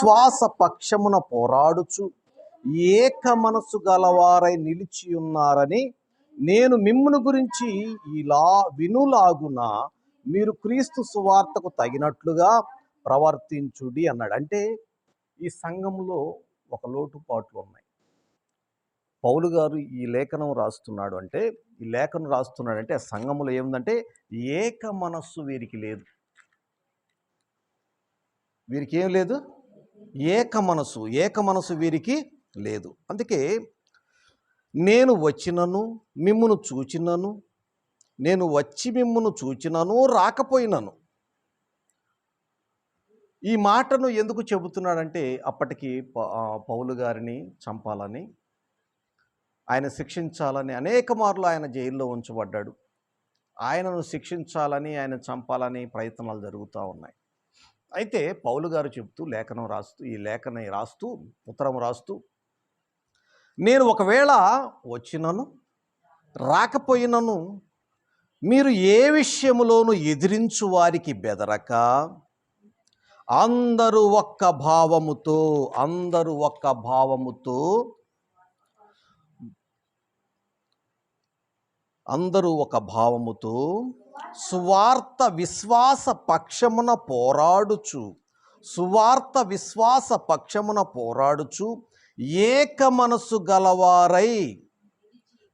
విశ్వాస పక్షమున పోరాడుచు ఏక మనసు గలవారై నిలిచి ఉన్నారని నేను మిమ్మును గురించి ఇలా వినులాగున మీరు క్రీస్తు సువార్తకు తగినట్లుగా ప్రవర్తించుడి అన్నాడు. అంటే ఈ సంఘంలో ఒక లోటుపాట్లు ఉన్నాయి. పౌలు గారు ఈ లేఖనం రాస్తున్నాడు అంటే ఈ లేఖనం రాస్తున్నాడు అంటే ఆ సంఘములో ఏముందంటే ఏక మనస్సు వీరికి లేదు. వీరికి ఏం లేదు? ఏక మనసు ఏక మనసు వీరికి లేదు. అందుకే నేను వచ్చినను మిమ్మును చూచినను నేను వచ్చి మిమ్మును చూచినను రాకపోయినను. ఈ మాటను ఎందుకు చెబుతున్నాడంటే అప్పటికి ప- పౌలు గారిని చంపాలని ఆయన శిక్షించాలని అనేక మార్లు ఆయన జైల్లో ఉంచబడ్డాడు. ఆయనను శిక్షించాలని ఆయన చంపాలని ప్రయత్నాలు జరుగుతూ ఉన్నాయి. అయితే పౌలు గారు చెప్తూ లేఖనం రాస్తూ ఈ లేఖన రాస్తూ ఉత్తరం రాస్తూ నేను ఒకవేళ వచ్చినను రాకపోయినను మీరు ఏ విషయములోనూ ఎదిరించు వారికి బెదరక? అందరూ ఒక్క భావముతో అందరూ ఒక్క భావముతో అందరూ ఒక భావముతో సువార్త విశ్వాస పక్షమున పోరాడుచు. సువార్త విశ్వాస పక్షమున పోరాడుచు. ఏక మనసు గలవారై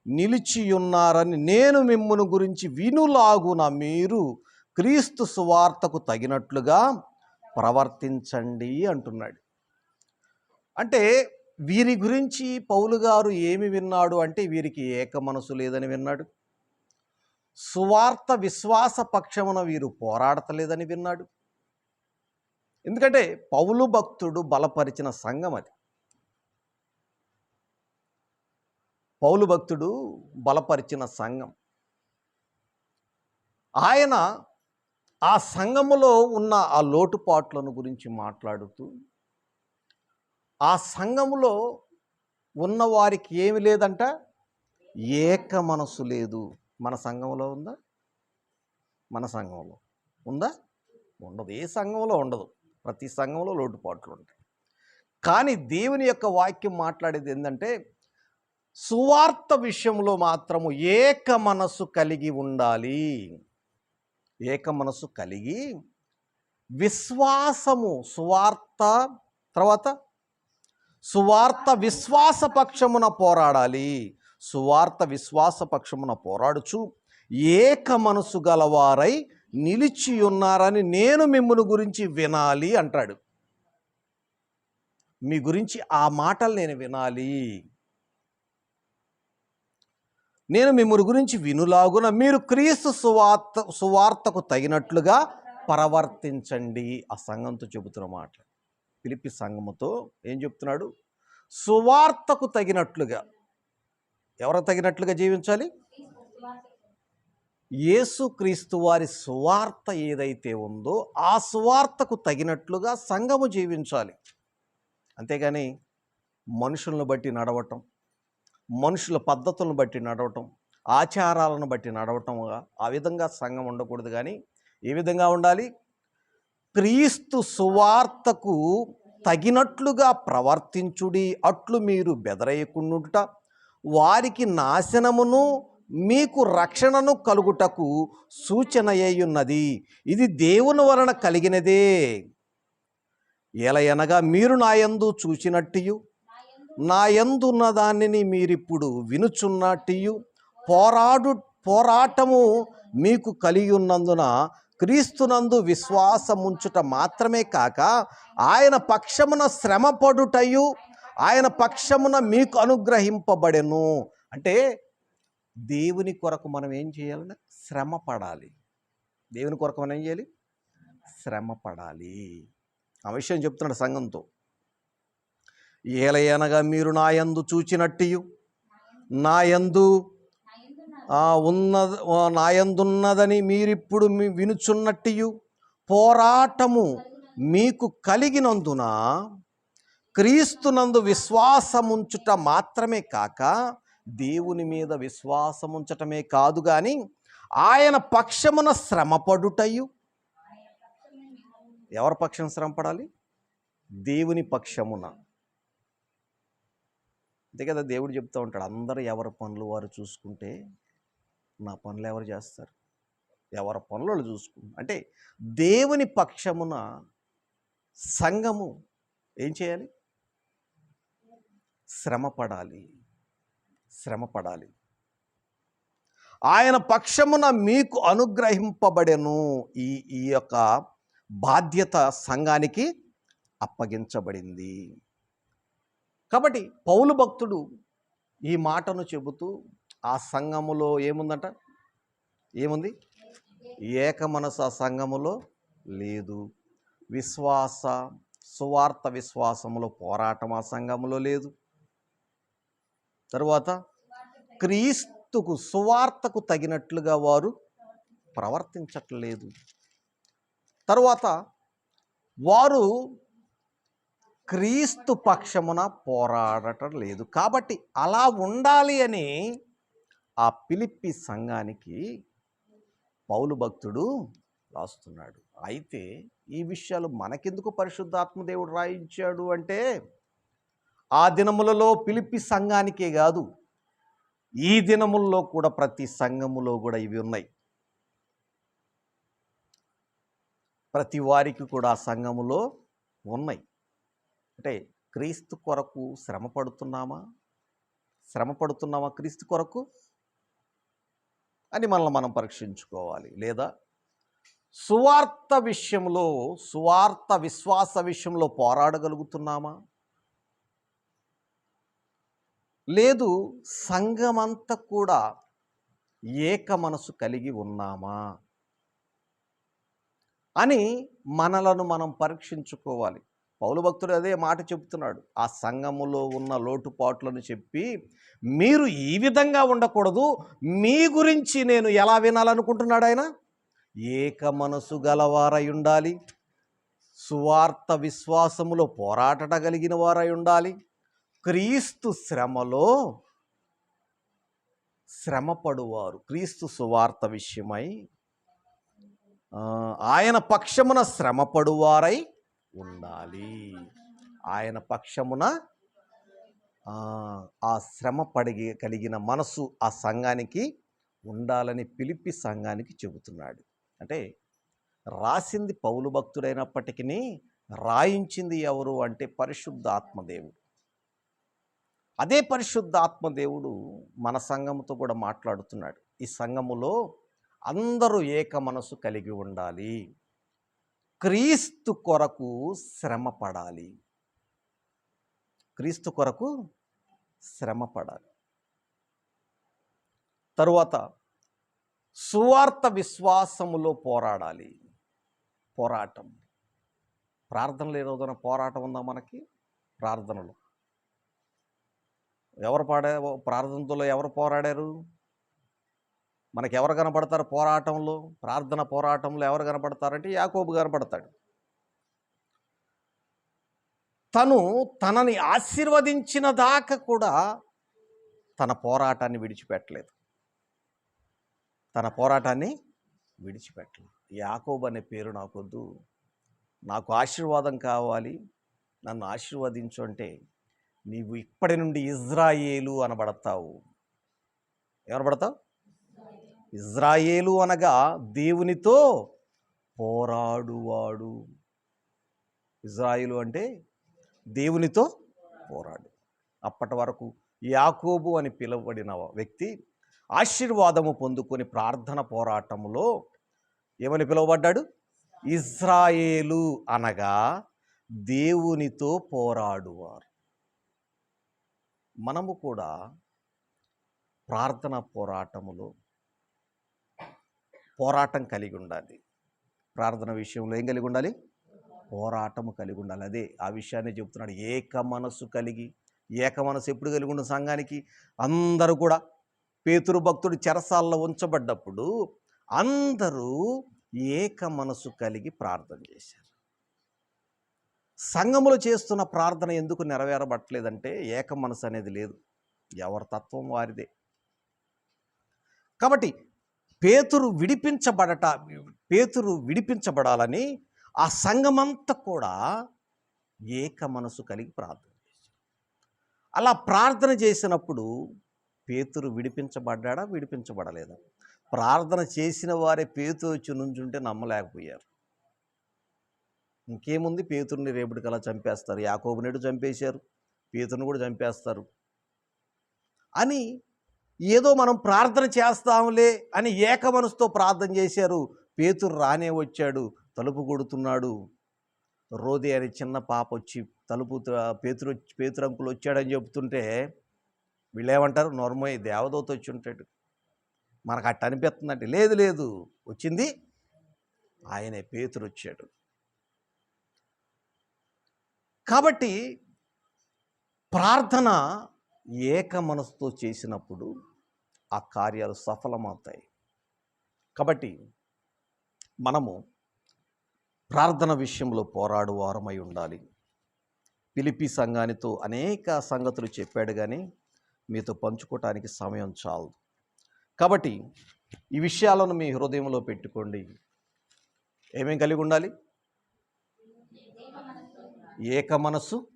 నిలిచియున్నారని నేను మిమ్మును గురించి వినులాగున మీరు క్రీస్తు సువార్తకు తగినట్లుగా ప్రవర్తించండి అంటున్నాడు. అంటే వీరి గురించి పౌలు గారు ఏమి విన్నాడు అంటే వీరికి ఏక మనసు లేదని విన్నాడు. సువార్త విశ్వాస పక్షమున వీరు పోరాడతలేదని విన్నాడు. ఎందుకంటే పౌలు భక్తుడు బలపరిచిన సంఘం అది. పౌలు భక్తుడు బలపరిచిన సంఘం. ఆయన ఆ సంఘములో ఉన్న ఆ లోటుపాట్లను గురించి మాట్లాడుతూ ఆ సంఘములో ఉన్న వారికి ఏమి లేదంట? ఏక మనసు లేదు. మన సంఘంలో ఉందా? మన సంఘంలో ఉందా? ఉండదు. ఏ సంఘంలో ఉండదు. ప్రతి సంఘంలో లోటుపాట్లు ఉంటాయి. కానీ దేవుని యొక్క వాక్యం మాట్లాడేది ఏంటంటే సువార్త విషయంలో మాత్రము ఏక మనసు కలిగి ఉండాలి. ఏక మనసు కలిగి విశ్వాసము సువార్త తర్వాత సువార్త విశ్వాస పక్షమున పోరాడాలి. సువార్త విశ్వాస పక్షమున పోరాడుచు ఏక మనసు గలవారై నిలిచి ఉన్నారని నేను మిమ్మల్ని గురించి వినాలి అంటాడు. మీ గురించి ఆ మాటలు నేను వినాలి. నేను మిమ్మల్ని గురించి వినులాగున మీరు క్రీస్తు సువార్త సువార్తకు తగినట్లుగా ప్రవర్తించండి. ఆ సంఘంతో చెబుతున్న మాట. పిలిపి సంఘముతో ఏం చెప్తున్నాడు? సువార్తకు తగినట్లుగా ఎవరు తగినట్లుగా జీవించాలి? యేసుక్రీస్తు వారి సువార్త ఏదైతే ఉందో ఆ సువార్తకు తగినట్లుగా సంఘము జీవించాలి. అంతేగాని మనుషులను బట్టి నడవటం మనుషుల పద్ధతులను బట్టి నడవటం ఆచారాలను బట్టి నడవటం ఆ విధంగా సంఘం ఉండకూడదు. కానీ ఏ విధంగా ఉండాలి? క్రీస్తు సువార్తకు తగినట్లుగా ప్రవర్తించుడి అట్లు మీరు బెదరయకుండుట వారికి నాశనమును మీకు రక్షణను కలుగుటకు సూచన అయ్యున్నది ఇది దేవుని వలన కలిగినదే. ఎలయనగా మీరు నాయందు చూచినట్టియు నాయందున్న దానిని మీరిప్పుడు వినుచున్నట్టియు పోరాడు పోరాటము మీకు కలిగి ఉన్నందున క్రీస్తునందు విశ్వాసముంచుట మాత్రమే కాక ఆయన పక్షమున శ్రమపడుటయు ఆయన పక్షమున మీకు అనుగ్రహింపబడెను. అంటే దేవుని కొరకు మనం ఏం చేయాలంటే శ్రమ పడాలి. దేవుని కొరకు మనం ఏం చేయాలి? శ్రమ పడాలి. ఆ విషయం చెప్తున్నాడు సంఘంతో. ఏలయనగా మీరు నా యందు చూచినట్టియు నా యందు ఉన్న ఆ, నా యందున్నదని మీరిప్పుడు మీ వినుచున్నట్టియు పోరాటము మీకు కలిగినందున క్రీస్తునందు విశ్వాసముంచుట మాత్రమే కాక దేవుని మీద విశ్వాసముంచటమే కాదు కానీ ఆయన పక్షమున శ్రమపడుటయు. ఎవరి పక్షం శ్రమపడాలి? దేవుని పక్షమున. అంతే కదా దేవుడు చెప్తూ ఉంటాడు అందరూ ఎవరి పనులు వారు చూసుకుంటే నా పనులు ఎవరు చేస్తారు? ఎవరి పనులు వాళ్ళు చూసుకుంటారు అంటే దేవుని పక్షమున సంఘము ఏం చేయాలి? శ్రమపడాలి. శ్రమపడాలి. ఆయన పక్షమున మీకు అనుగ్రహింపబడెను ఈ ఈ యొక్క బాధ్యత సంఘానికి అప్పగించబడింది. కాబట్టి పౌలు భక్తుడు ఈ మాటను చెబుతూ ఆ సంఘములో ఏముందంట? ఏముంది? ఏక మనసు ఆ సంఘములో లేదు. విశ్వాస సువార్త విశ్వాసములో పోరాటం ఆ సంఘములో లేదు. తరువాత క్రీస్తుకు సువార్తకు తగినట్లుగా వారు ప్రవర్తించట్లేదు. తరువాత వారు క్రీస్తు పక్షమున పోరాడటం లేదు. కాబట్టి అలా ఉండాలి అని ఆ పిలిప్పి సంఘానికి పౌలు భక్తుడు రాస్తున్నాడు. అయితే ఈ విషయాలు మనకెందుకు పరిశుద్ధాత్మ దేవుడు రాయించాడు అంటే ఆ దినములలో పిలిపి సంఘానికే కాదు ఈ దినముల్లో కూడా ప్రతి సంఘములో కూడా ఇవి ఉన్నాయి. ప్రతి వారికి కూడా ఆ సంఘములో ఉన్నాయి. అంటే క్రీస్తు కొరకు శ్రమ పడుతున్నామా? శ్రమ పడుతున్నామా క్రీస్తు కొరకు? అని మనల్ని మనం పరీక్షించుకోవాలి. లేదా సువార్త విషయంలో సువార్త విశ్వాస విషయంలో పోరాడగలుగుతున్నామా? లేదు సంఘమంతా కూడా ఏక మనసు కలిగి ఉన్నామా అని మనలను మనం పరీక్షించుకోవాలి. పౌలు భక్తుడు అదే మాట చెప్తున్నాడు ఆ సంఘములో ఉన్న లోటుపాట్లను చెప్పి మీరు ఈ విధంగా ఉండకూడదు. మీ గురించి నేను ఎలా వినాలనుకుంటున్నాడు ఆయన? ఏక మనసు గలవారై ఉండాలి. సువార్త విశ్వాసములో పోరాటగలిగిన వారై ఉండాలి. క్రీస్తు శ్రమలో శ్రమపడువారు. క్రీస్తు సువార్త విషయమై ఆయన పక్షమున శ్రమపడువారై ఉండాలి. ఆయన పక్షమున ఆ, ఆ శ్రమ పడిగి కలిగిన మనసు ఆ సంఘానికి ఉండాలని పిలిపి సంఘానికి చెబుతున్నాడు. అంటే రాసింది పౌలు భక్తుడైనప్పటికీ రాయించింది ఎవరు అంటే పరిశుద్ధ ఆత్మదేవుడు అదే పరిశుద్ధ ఆత్మదేవుడు మన సంఘముతో కూడా మాట్లాడుతున్నాడు. ఈ సంఘములో అందరూ ఏక మనసు కలిగి ఉండాలి. క్రీస్తు కొరకు శ్రమ పడాలి క్రీస్తు కొరకు శ్రమ పడాలి తరువాత సువార్త విశ్వాసములో పోరాడాలి. పోరాటం. ప్రార్థనలు ఏ రోజున పోరాటం ఉందా మనకి? ప్రార్థనలు. ఎవరు పాడా ప్రార్థనతో ఎవరు పోరాడారు? మనకు ఎవరు కనపడతారు పోరాటంలో? ప్రార్థన పోరాటంలో ఎవరు కనపడతారంటే యాకోబు కనపడతాడు. తను తనని ఆశీర్వదించిన దాకా కూడా తన పోరాటాన్ని విడిచిపెట్టలేదు. తన పోరాటాన్ని విడిచిపెట్టలేదు. యాకోబు అనే పేరు నాకొద్దు. నాకు ఆశీర్వాదం కావాలి. నన్ను ఆశీర్వదించు అంటే నీవు ఇప్పటి నుండి ఇజ్రాయేలు అనబడతావు. ఎవరు ఇజ్రాయేలు అనగా దేవునితో పోరాడువాడు. ఇజ్రాయేలు అంటే దేవునితో పోరాడు. అప్పటి వరకు యాకోబు అని పిలువబడిన వ్యక్తి ఆశీర్వాదము పొందుకొని ప్రార్థన పోరాటంలో ఏమని పిలువబడ్డాడు? ఇజ్రాయేలు అనగా దేవునితో పోరాడువారు. మనము కూడా ప్రార్థన పోరాటములో పోరాటం కలిగి ఉండాలి. ప్రార్థన విషయంలో ఏం కలిగి ఉండాలి? పోరాటము కలిగి ఉండాలి. అదే ఆ విషయాన్ని చెబుతున్నాడు ఏక మనస్సు కలిగి ఏక మనసు ఎప్పుడు కలిగి ఉన్న సంఘానికి? అందరూ కూడా పేతురు భక్తుడు చెరసాల్లో ఉంచబడ్డప్పుడు అందరూ ఏక మనసు కలిగి ప్రార్థన చేశారు. సంఘములు చేస్తున్న ప్రార్థన ఎందుకు నెరవేరబట్టలేదంటే ఏక మనసు అనేది లేదు. ఎవరి తత్వం వారిదే. కాబట్టి పేతురు విడిపించబడట పేతురు విడిపించబడాలని ఆ సంఘమంతా కూడా ఏక మనసు కలిగి ప్రార్థన చేశారు. అలా ప్రార్థన చేసినప్పుడు పేతురు విడిపించబడ్డా విడిపించబడలేదా? ప్రార్థన చేసిన వారే పేతురు వచ్చి నుంచుంటే నమ్మలేకపోయారు. ఇంకేముంది? పేతుర్ని అలా చంపేస్తారు. యాకోబు నేడు చంపేశారు. పేతుర్ని కూడా చంపేస్తారు. అని ఏదో మనం ప్రార్థన చేస్తాంలే అని ఏక మనసుతో ప్రార్థన చేశారు. పేతురు రానే వచ్చాడు. తలుపు కొడుతున్నాడు. రోదే అనే చిన్న పాప వచ్చి తలుపు పేతురు పేతురు అంకులు వచ్చాడని చెప్తుంటే వీళ్ళేమంటారు? నోర్మోయ్ దేవదూత వచ్చి ఉంటాడు. మనకు అట్ట అనిపిస్తుందంటే లేదు లేదు వచ్చింది. ఆయనే పేతురు వచ్చాడు. కాబట్టి ప్రార్థన ఏక మనసుతో చేసినప్పుడు ఆ కార్యాలు సఫలమవుతాయి. కాబట్టి మనము ప్రార్థన విషయంలో పోరాడు వారమై ఉండాలి. పిలిపి సంఘానితో అనేక సంగతులు చెప్పాడు కానీ మీతో పంచుకోవటానికి సమయం చాలదు. కాబట్టి ఈ విషయాలను మీ హృదయంలో పెట్టుకోండి. ఏమేం కలిగి ఉండాలి? ఏక మనసు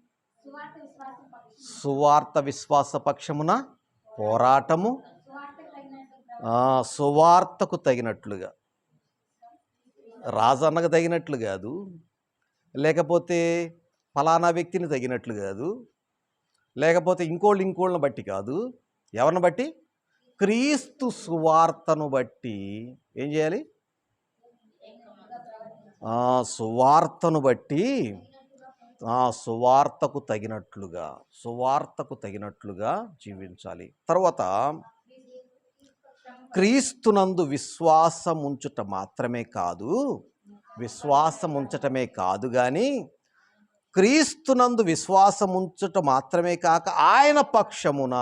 సువార్త విశ్వాస పక్షమున పోరాటము సువార్తకు తగినట్లుగా. రాజన్నకు తగినట్లు కాదు. లేకపోతే ఫలానా వ్యక్తిని తగినట్లు కాదు. లేకపోతే ఇంకోళ్ళు ఇంకోళ్ళని బట్టి కాదు. ఎవరిని బట్టి? క్రీస్తు సువార్తను బట్టి. ఏం చేయాలి? సువార్తను బట్టి ఆ, సువార్తకు తగినట్లుగా సువార్తకు తగినట్లుగా జీవించాలి. తర్వాత క్రీస్తునందు విశ్వాసం ఉంచుట మాత్రమే కాదు విశ్వాసం ఉంచటమే కాదు కానీ క్రీస్తునందు విశ్వాసం ఉంచుట మాత్రమే కాక ఆయన పక్షమున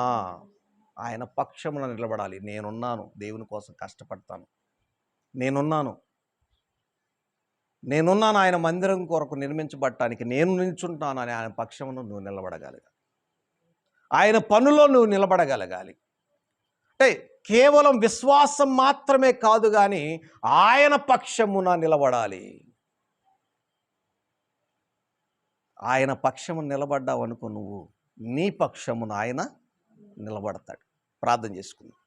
ఆయన పక్షమున నిలబడాలి. నేనున్నాను దేవుని కోసం కష్టపడతాను. నేనున్నాను. నేనున్నాను ఆయన మందిరం కొరకు నిర్మించబడటానికి నేను నిల్చుంటాను అని ఆయన పక్షమును నువ్వు నిలబడగలగాలి. ఆయన పనులో నువ్వు నిలబడగలగాలి. అంటే కేవలం విశ్వాసం మాత్రమే కాదు కానీ ఆయన పక్షమున నిలబడాలి. ఆయన పక్షము నిలబడ్డావు అనుకో నువ్వు నీ పక్షమున ఆయన నిలబడతాడు. ప్రార్థన చేసుకుందాం.